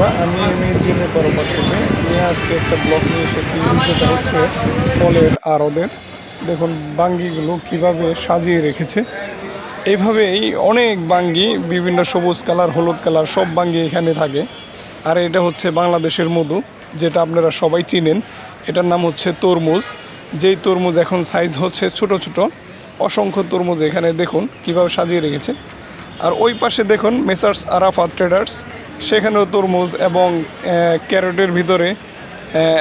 বন্ধুরা, আমি এমএর জিমে বরাবর থেকে নিয়ে আজকে একটা ব্লগ নিয়ে এসেছি, যেটা হচ্ছে ফলের আরদের। দেখুন, বাঙ্গিগুলো কীভাবে সাজিয়ে রেখেছে। এইভাবেই অনেক বাঙ্গি, বিভিন্ন সবুজ কালার, হলুদ কালার, সব বাঙ্গি এখানে থাকে। আর এটা হচ্ছে বাংলাদেশের মধু, যেটা আপনারা সবাই চিনেন। এটার নাম হচ্ছে তরমুজ। যেই তরমুজ এখন সাইজ হচ্ছে ছোট ছোট, অসংখ্য তরমুজ এখানে দেখুন কীভাবে সাজিয়ে রেখেছে। আর ওই পাশে দেখুন, মেসার্স আরাফাত ট্রেডার্স। সেখানেও তরমুজ এবং ক্যারটের ভিতরে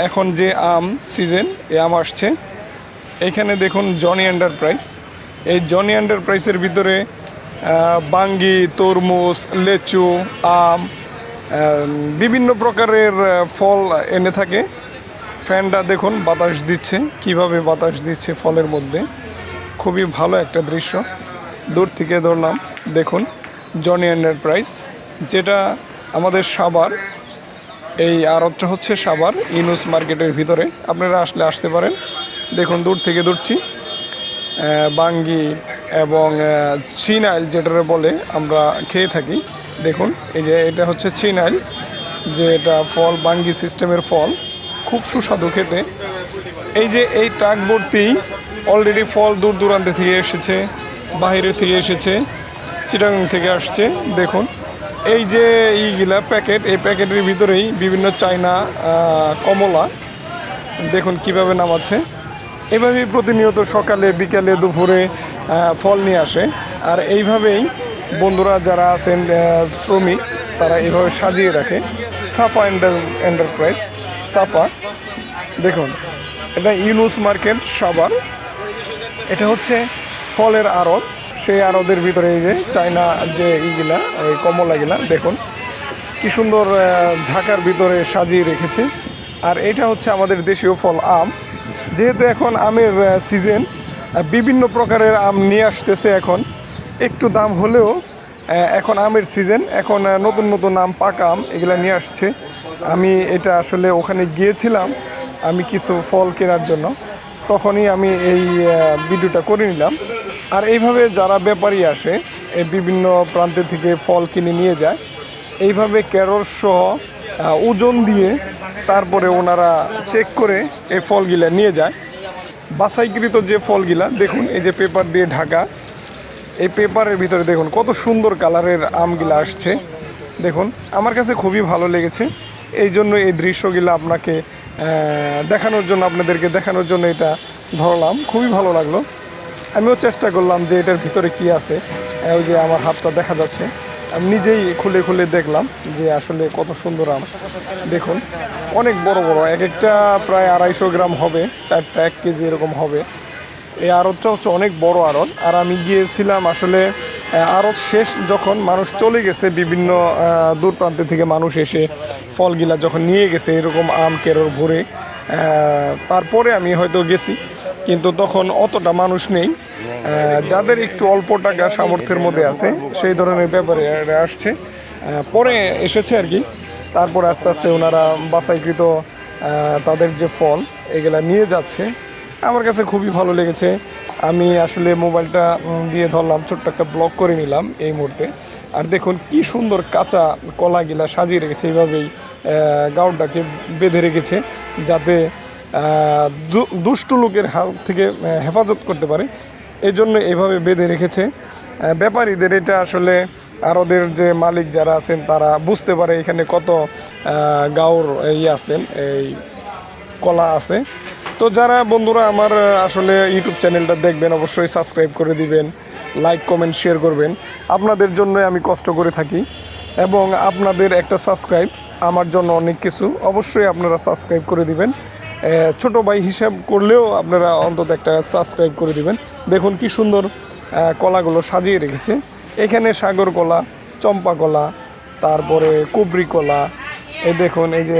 এখন যে আম সিজন, এ আম আসছে। এখানে দেখুন জনি এন্টারপ্রাইজ। এই জনি এন্টারপ্রাইজের ভিতরে বাঙ্গি, তরমুজ, লেচু, আম বিভিন্ন প্রকারের ফল এনে থাকে। ফ্যানটা দেখুন, বাতাস দিচ্ছে। কীভাবে বাতাস দিচ্ছে ফলের মধ্যে? খুবই ভালো একটা দৃশ্য। দূর থেকে ধরলাম, দেখুন, জনি এন্টারপ্রাইজ, যেটা আমাদের সাবার এই আড়তটা হচ্ছে সাবার ইনুস মার্কেটের ভিতরে। আপনারা আসলে আসতে পারেন। দেখুন, দূর থেকে দূরছি। বাঙ্গি এবং চিনাইল যেটা বলে আমরা খেয়ে থাকি। দেখুন, এই যে এটা হচ্ছে চিনাইল, যে এটা ফল, বাঙ্গি সিস্টেমের ফল। খুব সুস্বাদু খেতে। এই যে এই ট্রাক ভর্তি অলরেডি ফল দূর দূরান্ত থেকে এসেছে বাইরে থেকে এসেছে, চিটাগাং থেকে আসছে। দেখুন এই যে এইগুলা প্যাকেট, এই প্যাকেটের ভিতরেই বিভিন্ন চায়না কমলা। দেখুন কীভাবে নামাচ্ছে। এভাবেই প্রতিনিয়ত সকালে, বিকালে, দুপুরে ফল নিয়ে আসে। আর এইভাবেই বন্ধুরা যারা আছেন শ্রমিক, তারা এইভাবে সাজিয়ে রাখে। সাফা এন্টারপ্রাইজ, সাফা। দেখুন, এটা ইউনুস মার্কেট সাবার এটা হচ্ছে ফলের আড়ত। সেই আড়তের ভিতরে এই যে চায়না যে ইগুলা, এই কমলাগুলা দেখুন। কি সুন্দর ঝাঁকার ভিতরে সাজিয়ে রেখেছে। আর এটা হচ্ছে আমাদের দেশীয় ফল আম। যেহেতু এখন আমের সিজন বিভিন্ন প্রকারের আম নিয়ে আসতেছে এখন। একটু দাম হলেও এখন আমের সিজন এখন নতুন নতুন আম, পাকা আম এগুলা নিয়ে আসছে। আমি এটা আসলে ওখানে গিয়েছিলাম, আমি কিছু ফল কেনার জন্য। তখনই আমি এই ভিডিওটা করে নিলাম। আর এইভাবে যারা ব্যাপারী আসে বিভিন্ন প্রান্ত থেকে ফল কিনে নিয়ে যায়, এইভাবে ক্যারট সহ ওজন দিয়ে তারপরে ওনারা চেক করে এই ফলগুলা নিয়ে যায়। বাছাইকৃত যে ফলগুলা, দেখুন, এই যে পেপার দিয়ে ঢাকা, এই পেপারের ভিতরে দেখুন কত সুন্দর কালারের আমগুলা আসছে। দেখুন, আমার কাছে খুবই ভালো লেগেছে। এই জন্য এই দৃশ্যগুলো আপনাকে দেখানোর জন্য, আপনাদেরকে দেখানোর জন্য এটা ধরলাম। খুবই ভালো লাগল। আমিও চেষ্টা করলাম যে এটার ভিতরে কি আছে। ওই যে আমার হাতটা দেখা যাচ্ছে। আমি নিজেই খুলে খুলে দেখলাম যে আসলে কত সুন্দর আম। দেখুন, অনেক বড় বড়, এক একটা প্রায় আড়াইশো গ্রাম হবে, চারটা এক কেজি এরকম হবে। এই আড়তটা হচ্ছে অনেক বড় আড়ত। আর আমি গিয়েছিলাম আসলে আড়ত শেষ যখন মানুষ চলে গেছে, বিভিন্ন দূর প্রান্ত থেকে মানুষ এসে ফলগুলা যখন নিয়ে গেছে, এরকম আম কেরোর ভরে তারপরে আমি হয়তো গেছি। কিন্তু তখন অতটা মানুষ নেই। যাদের একটু অল্প টাকা সামর্থ্যের মধ্যে আছে সেই ধরনের ব্যাপারে আসছে। পরে এসেছে আর কি। তারপর আস্তে আস্তে ওনারা বাছাইকৃত আহ, তাদের যে ফল এগুলা নিয়ে যাচ্ছে। আমার কাছে খুবই ভালো লেগেছে। আমি আসলে মোবাইলটা দিয়ে ধরলাম ছোট্ট একটা ব্লগ করে নিলাম এই মুহূর্তে। আর দেখুন কি সুন্দর কাঁচা কলাগুলা সাজিয়ে রেখেছে এইভাবেই গাউনটাকে বেঁধে রেখেছে যাতে দুষ্টু লোকের হাত থেকে হেফাজত করতে পারে। এই জন্য এইভাবে বেঁধে রেখেছে। ব্যাপারীদের এটা আসলে আর ওদের যে মালিক যারা আছেন, তারা বুঝতে পারে এখানে কত গাঁর ইয়ে আছেন এই কলা আছে। তো যারা বন্ধুরা আমার আসলে ইউটিউব চ্যানেলটা দেখবেন, অবশ্যই সাবস্ক্রাইব করে দিবেন, লাইক, কমেন্ট, শেয়ার করবেন। আপনাদের জন্য আমি কষ্ট করে থাকি এবং আপনাদের একটা সাবস্ক্রাইব আমার জন্য অনেক কিছু। অবশ্যই আপনারা সাবস্ক্রাইব করে দিবেন। ছোট ভাই হিসাব করলেও আপনারা অন্তত একটা সাবস্ক্রাইব করে দিবেন। দেখুন কি সুন্দর কলাগুলো সাজিয়ে রেখেছে। এখানে সাগর কলা, চম্পা কলা, তারপরে কুবরি কলা, এই দেখুন, এই যে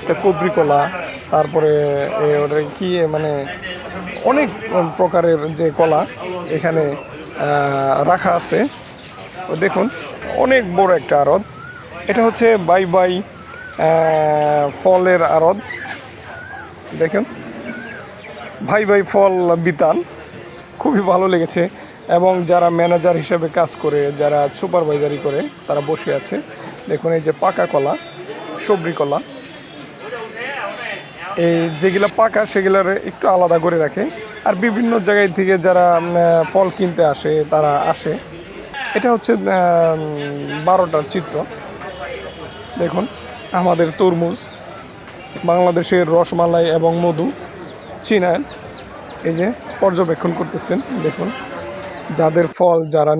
একটা কুবরি কলা, তারপরে ওটা কি মানে অনেক প্রকারের যে কলা এখানে রাখা আছে। দেখুন, অনেক বড় একটা আড়ত। এটা হচ্ছে বাই বাই ফলের আড়ত। দেখুন। ভাই ভাই ফল বিতান, খুবই ভালো লেগেছে। এবং যারা ম্যানেজার হিসেবে কাজ করে, যারা সুপারভাইজারি করে, তারা বসে আছে। দেখুন এই যে পাকা কলা সবরি কলা। এই যেগুলা পাকা, সেগুলার একটু আলাদা করে রাখে। আর বিভিন্ন জায়গায় থেকে যারা ফল কিনতে আসে, তারা আসে। এটা হচ্ছে বারোটার চিত্র। দেখুন, আমাদের তরমুজ। বাংলাদেশের রসমালাই এবং মধু চীনার এই যে পর্যবেক্ষণ করতেছেন দেখুন। যাদের ফল যারা